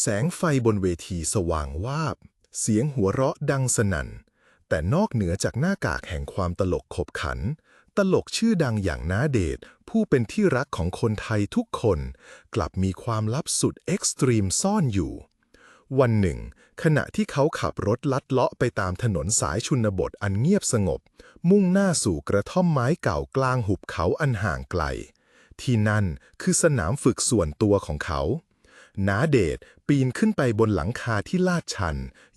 แสงไฟบนเวทีสว่างวาบ เสียงหัวเราะดังสนั่น แต่นอกเหนือจากหน้ากากแห่งความตลกขบขัน ตลกชื่อดังอย่างน้าเดช ผู้เป็นที่รักของคนไทยทุกคน กลับมีความลับสุดเอ็กซ์ตรีมซ่อนอยู่ วันหนึ่ง ขณะที่เขาขับรถลัดเลาะไปตามถนนสายชุนบทอันเงียบสงบ มุ่งหน้าสู่กระท่อมไม้เก่ากลางหุบเขาอันห่างไกล ที่นั่นคือสนามฝึกส่วนตัวของเขา นาเดชปีนขึ้นไปบนหลังคาที่ลาดชัน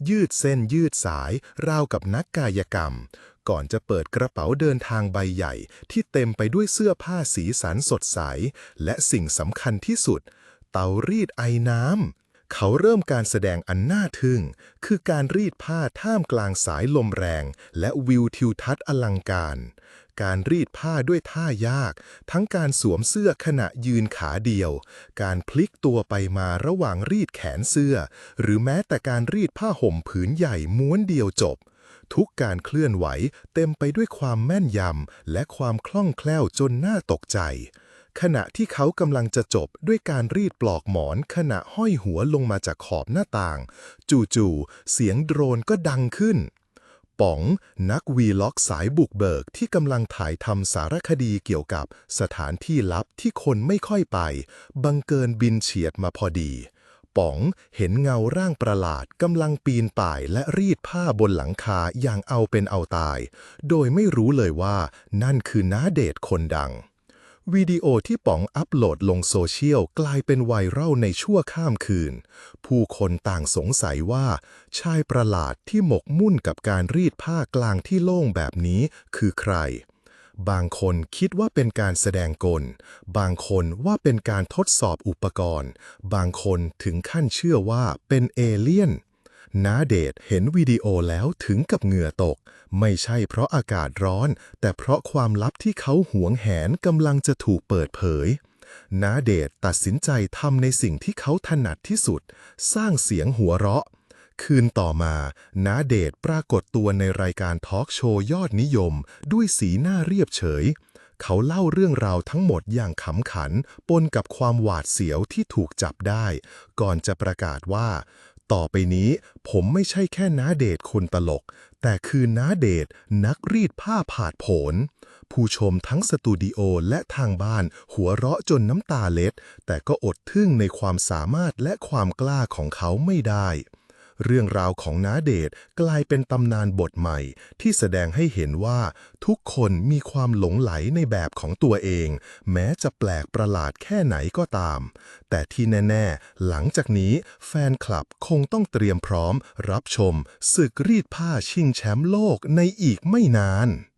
ยืดเส้นยืดสาย ราวกับนักกายกรรม ก่อนจะเปิดกระเป๋าเดินทางใบใหญ่ ที่เต็มไปด้วยเสื้อผ้าสีสันสดใส และสิ่งสำคัญที่สุด เตารีดไอน้ำ เขาเริ่มการแสดงอันน่าทึ่ง คือการรีดผ้าท่ามกลางสายลมแรง และวิวทิวทัศน์อลังการ การรีดผ้าด้วยท่ายาก ทั้งการสวมเสื้อขณะยืนขาเดียว การพลิกตัวไปมาระหว่างรีดแขนเสื้อ หรือแม้แต่การรีดผ้าห่มผืนใหญ่ม้วนเดียวจบ ทุกการเคลื่อนไหวเต็มไปด้วยความแม่นยำและความคล่องแคล่วจนน่าตกใจ ขณะที่เขากำลังจะจบด้วยการรีดปลอกหมอนขณะห้อยหัวลงมาจากขอบหน้าต่าง จู่ๆเสียงโดรนก็ดังขึ้น ป๋องนักวีล็อกสายบุกเบิกที่กำลังถ่ายทำสารคดีเกี่ยวกับสถานที่ลับที่คนไม่ค่อยไป บังเกินบินเฉียดมาพอดี ป๋องเห็นเงาร่างประหลาดกำลังปีนป่ายและรีดผ้าบนหลังคาอย่างเอาเป็นเอาตาย โดยไม่รู้เลยว่านั่นคือน้าเดชคนดัง วิดีโอที่ป๋องอัปโหลดลงโซเชียลกลายเป็นไวรัลในชั่วข้ามคืน ผู้คนต่างสงสัยว่า ชายประหลาดที่หมกมุ่นกับการรีดผ้ากลางที่โล่งแบบนี้คือใคร บางคนคิดว่าเป็นการแสดงกล บางคนว่าเป็นการทดสอบอุปกรณ์ บางคนถึงขั้นเชื่อว่าเป็นเอเลี่ยน นาเดชเห็นวิดีโอแล้วถึงกับเหงื่อตก ไม่ใช่เพราะอากาศร้อน แต่เพราะความลับที่เขาหวงแหนกำลังจะถูกเปิดเผยนาเดชตัดสินใจทำในสิ่งที่เขาถนัดที่สุด สร้างเสียงหัวเราะ คืนต่อมานาเดชปรากฏตัวในรายการทอล์กโชว์ยอดนิยม ด้วยสีหน้าเรียบเฉย เขาเล่าเรื่องราวทั้งหมดอย่างขำขัน ปนกับความหวาดเสียวที่ถูกจับได้ ก่อนจะประกาศว่า ต่อไปนี้ผมไม่ใช่แค่น้าเดชคนตลก แต่คือน้าเดชนักรีดผ้าผาดโผน ผู้ชมทั้งสตูดิโอและทางบ้านหัวเราะจนน้ำตาเล็ด แต่ก็อดทึ่งในความสามารถและความกล้าของเขาไม่ได้ เรื่องราวของน้าเดชกลายเป็นตำนานบทใหม่ ที่แสดงให้เห็นว่าทุกคนมีความหลงไหลในแบบของตัวเอง แม้จะแปลกประหลาดแค่ไหนก็ตาม แต่ที่แน่ ๆ หลังจากนี้แฟนคลับคงต้องเตรียมพร้อม รับชมศึกรีดผ้าชิงแชมป์โลกในอีกไม่นาน